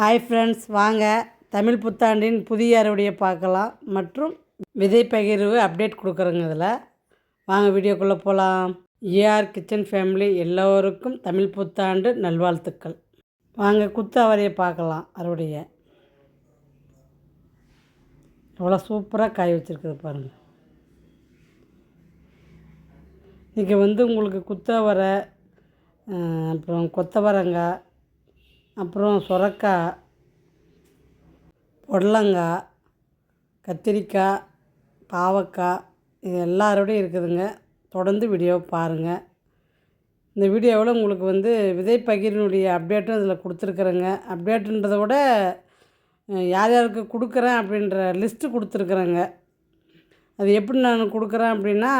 Hi friends வாங்க. தமிழ் புத்தாண்டின் புதிய அறுவடையை பார்க்கலாம். மற்றும் விதை பகிர்வு அப்டேட் கொடுக்குறோங்க இதில். வாங்க வீடியோக்குள்ளே போகலாம். ஏஆர் கிச்சன் ஃபேமிலி எல்லோருக்கும் தமிழ் புத்தாண்டு நல்வாழ்த்துக்கள். வாங்க குத்து அவரையை பார்க்கலாம் அறுவடையை. எவ்வளோ சூப்பராக காய் வச்சுருக்குது பாருங்கள் இன்றைக்கி வந்து உங்களுக்கு குத்தவரை அப்புறம் கொத்தவரங்காய் அப்புறம் சுரக்காய் புடலங்காய் கத்திரிக்காய் பாவக்காய் இது எல்லாரோடையும் இருக்குதுங்க. தொடர்ந்து வீடியோவை பாருங்கள் இந்த வீடியோவில் உங்களுக்கு வந்து விதை பகிரினுடைய அப்டேட்டும் இதில் கொடுத்துருக்குறேங்க. அப்டேட்டுன்றதை விட யார் யாருக்கு கொடுக்குறேன் அப்படின்ற லிஸ்ட்டு கொடுத்துருக்குறேங்க. அது எப்படி நான் கொடுக்குறேன் அப்படின்னா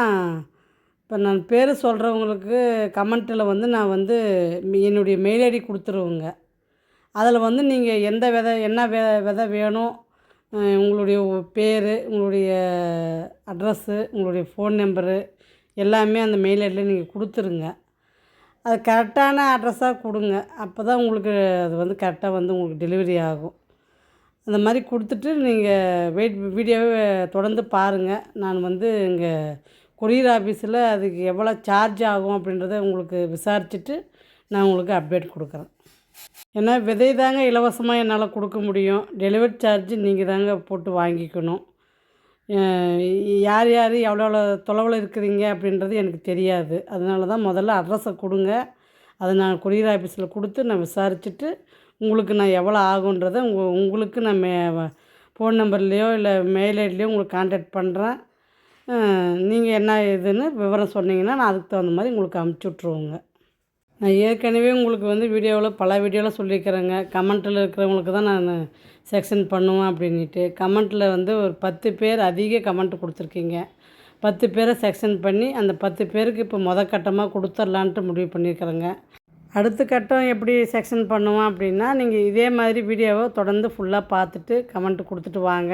இப்போ நான் பேர் சொல்கிறவங்களுக்கு கமெண்ட்டில் வந்து நான் வந்து என்னுடைய மெயில் ஐடி கொடுத்துருவேங்க. அதில் வந்து நீங்கள் எந்த விதை என்ன வெ விதை வேணும் உங்களுடைய பேர் உங்களுடைய அட்ரஸ்ஸு உங்களுடைய ஃபோன் நம்பரு எல்லாமே அந்த மெயில் ஐடியில் நீங்கள் கொடுத்துருங்க. அது கரெக்டான அட்ரஸாக கொடுங்க. அப்போ தான் உங்களுக்கு அது வந்து கரெக்டாக வந்து உங்களுக்கு டெலிவரி ஆகும். அந்த மாதிரி கொடுத்துட்டு நீங்கள் வெயிட் வீடியோவை தொடர்ந்து பாருங்கள் நான் வந்து இங்கே கொரியர் ஆஃபீஸில் அதுக்கு எவ்வளோ சார்ஜ் ஆகும் அப்படின்றத உங்களுக்கு விசாரிச்சுட்டு நான் உங்களுக்கு அப்டேட் கொடுக்குறேன். ஏன்னா விதை தாங்க இலவசமாக என்னால் கொடுக்க முடியும். டெலிவரி சார்ஜ் நீங்கள் தாங்க போட்டு வாங்கிக்கணும். யார் யார் எவ்வளோ எவ்வளோ தொலைவில் இருக்கிறீங்க அப்படின்றது எனக்கு தெரியாது. அதனால தான் முதல்ல அட்ரஸை கொடுங்க. அதை நான் கொரியர் ஆஃபீஸில் கொடுத்து நான் விசாரிச்சுட்டு உங்களுக்கு நான் எவ்வளோ ஆகுன்றதை உங்க உங்களுக்கு நான் மே ஃபோன் நம்பர்லேயோ இல்லை மெயில் ஐடிலையோ உங்களுக்கு காண்டாக்ட் பண்ணுறேன் நீங்கள் என்ன இதுன்னு விவரம் சொன்னீங்கன்னா நான் அதுக்கு தகுந்த மாதிரி உங்களுக்கு அமுச்சு விட்ருவோங்க நான் ஏற்கனவே உங்களுக்கு வந்து வீடியோவில் பல வீடியோவில் சொல்லியிருக்கிறேங்க. கமெண்ட்டில் இருக்கிறவங்களுக்கு தான் நான் செக்ஷன் பண்ணுவேன் அப்படின்ட்டு கமெண்ட்டில் வந்து ஒரு பத்து பேர் அதிக கமெண்ட் கொடுத்துருக்கீங்க. பத்து பேரை செக்ஷன் பண்ணி அந்த பத்து பேருக்கு இப்போ மொத கட்டமாக கொடுத்துர்லான்ட்டு முடிவு பண்ணியிருக்கிறேங்க. அடுத்த கட்டம் எப்படி செக்ஷன் பண்ணுவோம் அப்படின்னா நீங்கள் இதே மாதிரி வீடியோவை தொடர்ந்து ஃபுல்லாக பார்த்துட்டு கமெண்ட் கொடுத்துட்டு வாங்க.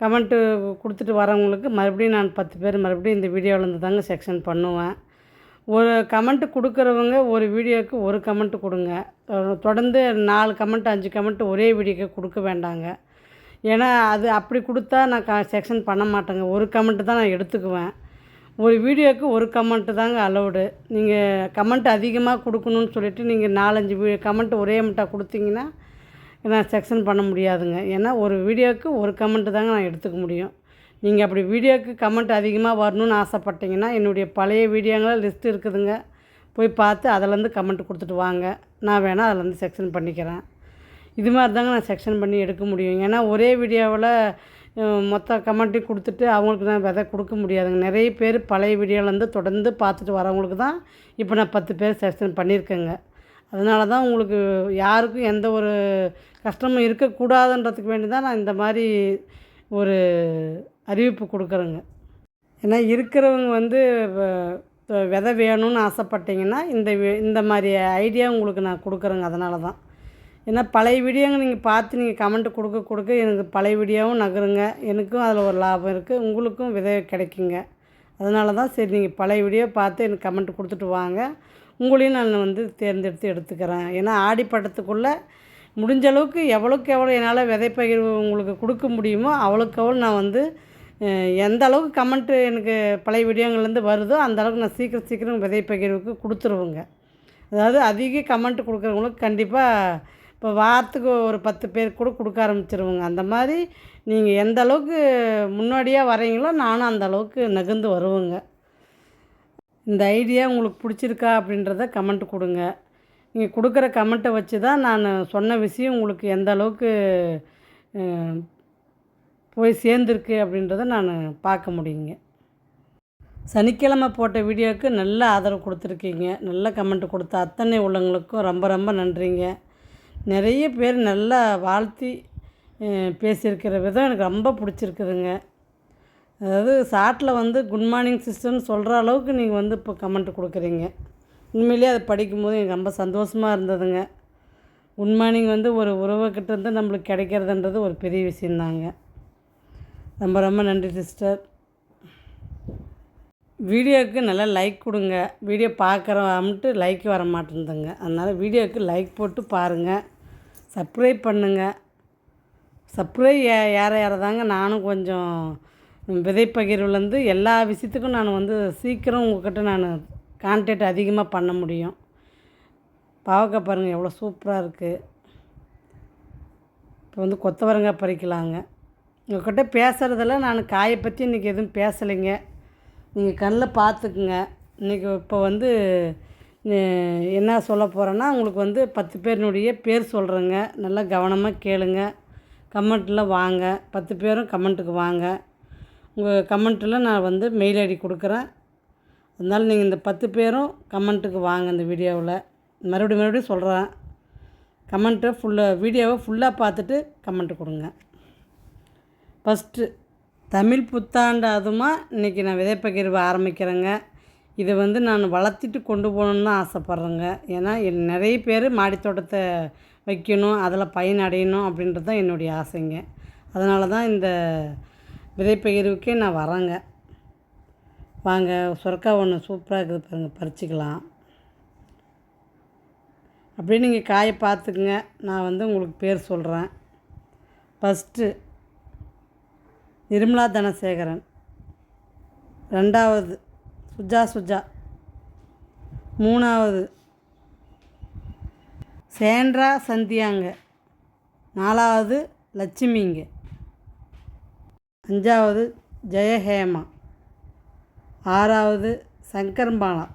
கமெண்ட்டு கொடுத்துட்டு வரவங்களுக்கு மறுபடியும் நான் பத்து பேர் மறுபடியும் இந்த வீடியோவிலேருந்து தாங்க செக்ஷன் பண்ணுவேன். ஒரு கமெண்ட் கொடுக்குறவங்க ஒரு வீடியோவுக்கு ஒரு கமெண்ட் கொடுங்க. தொடர்ந்து நாலு கமெண்ட் அஞ்சு கமெண்ட் ஒரே வீடியோக்கு கொடுக்க வேண்டாங்க. ஏன்னா அது அப்படி கொடுத்தா நான் க செக்ஷன் பண்ண மாட்டேங்க. ஒரு கமெண்ட்டு தான் நான் எடுத்துக்குவேன். ஒரு வீடியோவுக்கு ஒரு கமெண்ட்டு தாங்க அலௌடு நீங்கள் கமெண்ட் அதிகமாக கொடுக்கணும்னு சொல்லிட்டு நீங்கள் நாலஞ்சு வீ கமெண்ட் ஒரே மட்டாக கொடுத்தீங்கன்னா நான் செக்ஷன் பண்ண முடியாதுங்க. ஏன்னா ஒரு வீடியோவுக்கு ஒரு கமெண்ட்டு தாங்க நான் எடுத்துக்க முடியும். நீங்கள் அப்படி வீடியோவுக்கு கமெண்ட் அதிகமாக வரணும்னு ஆசைப்பட்டீங்கன்னா என்னுடைய பழைய வீடியோங்கள லிஸ்ட் இருக்குதுங்க. போய் பார்த்து அதிலேருந்து கமெண்ட் கொடுத்துட்டு வாங்க. நான் வேணால் அதிலேருந்து செக்ஷன் பண்ணிக்கிறேன். இது மாதிரி தாங்க நான் செக்ஷன் பண்ணி எடுக்க முடியும். ஏன்னா ஒரே வீடியோவில் மொத்த கமெண்ட்டையும் கொடுத்துட்டு அவங்களுக்கு நான் விதை கொடுக்க முடியாதுங்க. நிறைய பேர் பழைய வீடியோலேருந்து தொடர்ந்து பார்த்துட்டு வரவங்களுக்கு தான் இப்போ நான் பத்து பேர் செக்ஷன் பண்ணியிருக்கேங்க. அதனால தான் உங்களுக்கு யாருக்கும் எந்த ஒரு கஷ்டமும் இருக்கக்கூடாதுன்றதுக்கு வேண்டி தான் நான் இந்த மாதிரி ஒரு அறிவிப்பு கொடுக்குறேங்க. ஏன்னா இருக்கிறவங்க வந்து விதை வேணும்னு ஆசைப்பட்டீங்கன்னா இந்த வி- இந்த மாதிரி ஐடியா உங்களுக்கு நான் கொடுக்குறேங்க அதனால தான். ஏன்னா பழைய வீடியோங்க நீங்கள் பார்த்து நீங்கள் கமெண்ட் கொடுக்க கொடுக்க எனக்கு பழைய வீடியோவும் நகருங்க. எனக்கும் அதில் ஒரு லாபம் இருக்குது உங்களுக்கும் விதை கிடைக்குங்க. அதனால தான் சரி நீங்கள் பழைய வீடியோ பார்த்து எனக்கு கமெண்ட் கொடுத்துட்டு வாங்க. உங்களையும் நான் வந்து தேர்ந்தெடுத்து எடுத்துக்கிறேன். ஏன்னா ஆடிப்பட்டத்துக்குள்ளே முடிஞ்ச அளவுக்கு எவ்வளோக்கு எவ்வளோ என்னால் விதை பகிர்வு உங்களுக்கு கொடுக்க முடியுமோ அவ்வளோக்கு அவ்வளோ நான் வந்து எந்த அளவுக்கு கமெண்ட்டு எனக்கு பழைய வீடியோங்கள்லேருந்து வருதோ அந்த அளவுக்கு நான் சீக்கிரம் சீக்கிரம் விதை பகிர்வுக்கு கொடுத்துருவேங்க. அதாவது அதிக கமெண்ட் கொடுக்குறவங்களுக்கு கண்டிப்பாக இப்போ வாரத்துக்கு ஒரு பத்து பேர் கூட கொடுக்க ஆரம்பிச்சிருவோங்க. அந்த மாதிரி நீங்கள் எந்த அளவுக்கு முன்னாடியாக வரீங்களோ நானும் அந்த அளவுக்கு நகர்ந்து வருவேங்க. இந்த ஐடியா உங்களுக்கு பிடிச்சிருக்கா அப்படின்றத கமெண்ட் கொடுங்க. நீங்கள் கொடுக்குற கமெண்ட்டை வச்சு தான் நான் சொன்ன விஷயம் உங்களுக்கு எந்த அளவுக்கு போய் சேர்ந்துருக்கு அப்படின்றத நான் பார்க்க முடியுங்க. சனிக்கிழமை போட்ட வீடியோவுக்கு நல்ல ஆதரவு கொடுத்துருக்கீங்க. நல்ல கமெண்ட் கொடுத்த அத்தனை உள்ளவங்களுக்கும் ரொம்ப ரொம்ப நன்றிங்க. நிறைய பேர் நல்லா வாழ்த்தி பேசியிருக்கிற விதம் எனக்கு ரொம்ப பிடிச்சிருக்குதுங்க. அதாவது சாட்டில் வந்து குட் மார்னிங் சிஸ்டர்னு சொல்கிற அளவுக்கு நீங்கள் வந்து இப்போ கமெண்ட் கொடுக்குறீங்க. உண்மையிலேயே அதை படிக்கும்போது எனக்கு ரொம்ப சந்தோஷமாக இருந்ததுங்க. குட் மார்னிங் வந்து ஒரு உறவுக்கிட்ட இருந்து நம்மளுக்கு கிடைக்கிறதுன்றது ஒரு பெரிய விஷயந்தாங்க. ரொம்ப ரொம்ப நன்றி சிஸ்டர். வீடியோவுக்கு நல்லா லைக் கொடுங்க. வீடியோ பார்க்குறவன்ட்டு லைக் வர மாட்டேங்குதுங்க அதனால் வீடியோவுக்கு லைக் போட்டு பாருங்கள் சப்ஸ்கிரைப் பண்ணுங்கள் சப்ஸ்கிரைப் ஏ ஏற ஏற தாங்க நானும் கொஞ்சம் விதைப்பகிர்வுலேருந்து எல்லா விஷயத்துக்கும் நான் வந்து சீக்கிரம் உங்கள்கிட்ட நான் கான்டாக்ட் அதிகமாக பண்ண முடியும். பாவக்காய் பாருங்கள் எவ்வளோ சூப்பராக இருக்குது இப்போ வந்து கொத்தவரங்காய் பறிக்கலாங்க. உங்கள்கிட்ட பேசுகிறதெல்லாம் நான் காயை பற்றி இன்றைக்கி எதுவும் பேசலைங்க. நீங்கள் கண்ணில் பார்த்துக்குங்க இன்றைக்கி இப்போ வந்து என்ன சொல்ல போகிறேன்னா உங்களுக்கு வந்து பத்து பேரினுடைய பேர் சொல்கிறேங்க நல்லா கவனமாக கேளுங்க. கமெண்ட்டில் வாங்க. பத்து பேரும் கமெண்ட்டுக்கு வாங்க. உங்கள் கமெண்ட்டில் நான் வந்து மெயில் ஐடி கொடுக்குறேன். அதனால் நீங்கள் இந்த பத்து பேரும் கமெண்ட்டுக்கு வாங்க இந்த வீடியோவில். மறுபடியும் மறுபடியும் சொல்கிறேன் கமெண்ட்டை ஃபுல்லாக வீடியோவை ஃபுல்லாக பார்த்துட்டு கமெண்ட் கொடுங்க. ஃபஸ்ட்டு தமிழ் புத்தாண்டு அதுமா இன்றைக்கி நான் விதைப்பகிர்வு ஆரம்பிக்கிறேங்க. இதை வந்து நான் வளர்த்திட்டு கொண்டு போகணுன்னு தான் ஆசைப்பட்றேங்க. ஏன்னா என் நிறைய பேர் மாடித்தோட்டத்தை வைக்கணும் அதில் பயன் அடையணும் அப்படின்றது தான் என்னுடைய ஆசைங்க. அதனால தான் இந்த விதைப்பகிர்வுக்கே நான் வரேங்க. வாங்க சொர்க்கா ஒன்று சூப்பராக இருக்குது பாருங்கள் பறிச்சிக்கலாம். அப்படியே நீங்கள் காயை பார்த்துக்குங்க. நான் வந்து உங்களுக்கு பேர் சொல்கிறேன் ஃபஸ்ட்டு நிர்மலா தனசேகரன். ரெண்டாவது சுஜா சுஜா. மூணாவது சேண்ட்ரா சந்தியாங்க. நாலாவது லட்சுமிங்க. அஞ்சாவது ஜெயஹேமா. ஆறாவது சங்கர்பாலா.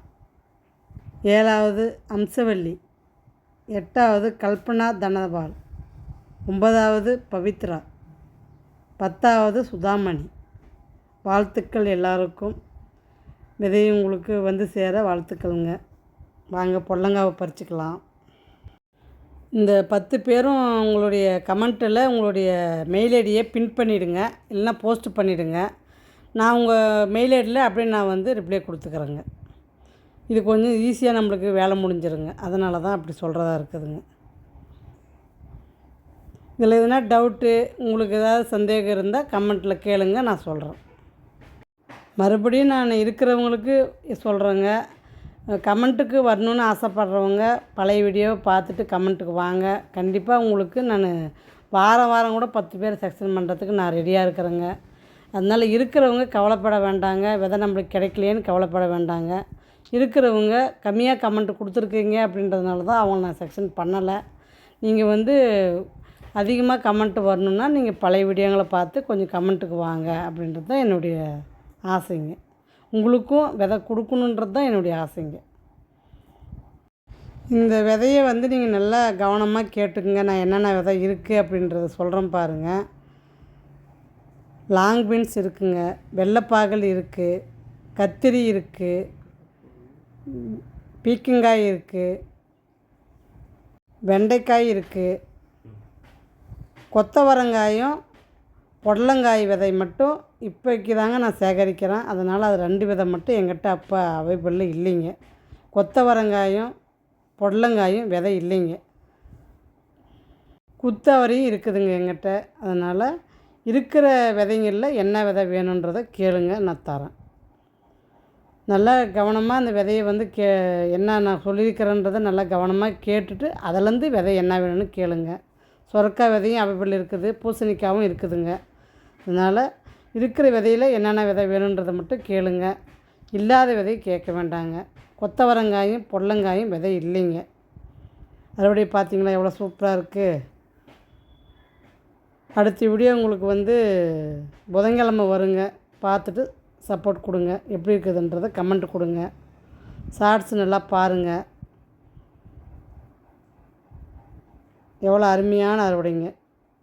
ஏழாவது அம்சவல்லி. எட்டாவது கல்பனா தனபால். ஒன்பதாவது பவித்ரா. பத்தாவது சுதாமணி. வாழ்த்துக்கள் எல்லாருக்கும். விதை உங்களுக்கு வந்து சேர வாழ்த்துக்கள்ங்க. வாங்க பொல்லங்காவை பறிச்சுக்கலாம். இந்த பத்து பேரும் உங்களுடைய கமெண்ட்டில் உங்களுடைய மெயில் ஐடியை பின் பண்ணிவிடுங்க இல்லைன்னா போஸ்ட் பண்ணிவிடுங்க நான் உங்கள் மெயில் ஐடியில் அப்படியே நான் வந்து ரிப்ளை கொடுத்துக்கிறேங்க. இது கொஞ்சம் ஈஸியாக நம்மளுக்கு வேலை முடிஞ்சிருங்க. அதனால தான் அப்படி சொல்கிறதா இருக்குதுங்க. இதில் எதுனா டவுட்டு உங்களுக்கு ஏதாவது சந்தேகம் இருந்தால் கமெண்ட்டில் கேளுங்க நான் சொல்கிறேன் மறுபடியும் நான் இருக்கிறவங்களுக்கு சொல்கிறேங்க கமெண்ட்டுக்கு வரணுன்னு ஆசைப்பட்றவங்க பழைய வீடியோவை பார்த்துட்டு கமெண்ட்டுக்கு வாங்க. கண்டிப்பாக உங்களுக்கு நான் வாரம் வாரம் கூட பத்து பேர் செக்ஷன் பண்ணுறதுக்கு நான் ரெடியாக இருக்கிறேங்க. அதனால் இருக்கிறவங்க கவலைப்பட வேண்டாங்க. விதை நம்மளுக்கு கிடைக்கலையேன்னு கவலைப்பட வேண்டாங்க. இருக்கிறவங்க கம்மியாக கமெண்ட் கொடுத்துருக்கீங்க அப்படின்றதுனால தான் அவங்க நான் செக்ஷன் பண்ணலை. நீங்கள் வந்து அதிகமாக கமெண்ட் வரணுன்னா நீங்கள் பழைய வீடியோங்களை பார்த்து கொஞ்சம் கமெண்ட்டுக்கு வாங்க அப்படின்றது தான் என்னுடைய ஆசைங்க. உங்களுக்கும் விதை கொடுக்கணுன்றது தான் என்னுடைய ஆசைங்க. இந்த விதையை வந்து நீங்கள் நல்லா கவனமாக கேட்டுக்குங்க. நான் என்னென்ன விதை இருக்குது அப்படின்றத சொல்கிறேன் பாருங்கள் லாங் பீன்ஸ் இருக்குங்க. வெள்ளைப்பாகல் இருக்குது. கத்திரி இருக்குது. பீக்கங்காய் இருக்குது. வெண்டைக்காய் இருக்குது. கொத்தவரங்காயும் பொடலங்காய் விதை மட்டும் இப்போக்கி தாங்க நான் சேகரிக்கிறேன். அதனால் அது ரெண்டு விதை மட்டும் எங்கிட்ட அப்போ அவைபிளில் இல்லைங்க. கொத்தவரங்காயும் பொடலங்காயும் விதை இல்லைங்க. குத்தவரையும் இருக்குதுங்க எங்கிட்ட அதனால் இருக்கிற விதைங்களில் என்ன விதை வேணுன்றதை கேளுங்க நான் தரேன். நல்லா கவனமாக அந்த விதையை வந்து கே என்ன நான் சொல்லியிருக்கிறேன்றதை நல்லா கவனமாக கேட்டுட்டு அதிலேருந்து விதை என்ன வேணும்னு கேளுங்கள் சொரக்காய் விதையும் அவைபிள் இருக்குது பூசணிக்காவும் இருக்குதுங்க. அதனால் இருக்கிற விதையில் என்னென்ன விதை வேணுன்றதை மட்டும் கேளுங்க. இல்லாத விதையை கேட்க வேண்டாங்க. கொத்தவரங்காயும் பொடலங்காயும் விதை இல்லைங்க. அதோடைய பார்த்தீங்களா எவ்வளோ சூப்பராக இருக்குது அடுத்த வீடியோ உங்களுக்கு வந்து புதன்கிழமை வருங்க. பார்த்துட்டு சப்போர்ட் கொடுங்க. எப்படி இருக்குதுன்றதை கமெண்ட் கொடுங்க. ஷார்ட்ஸ் நல்லா பாருங்கள் எவ்வளோ அருமையான அறுவடைங்க.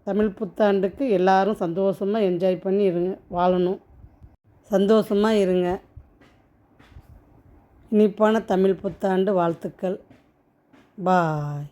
தமிழ் புத்தாண்டுக்கு எல்லாரும் சந்தோஷமாக என்ஜாய் பண்ணி இருங்க வாழணும். சந்தோஷமாக இருங்க. இனிப்பான தமிழ் புத்தாண்டு வாழ்த்துக்கள். பாய்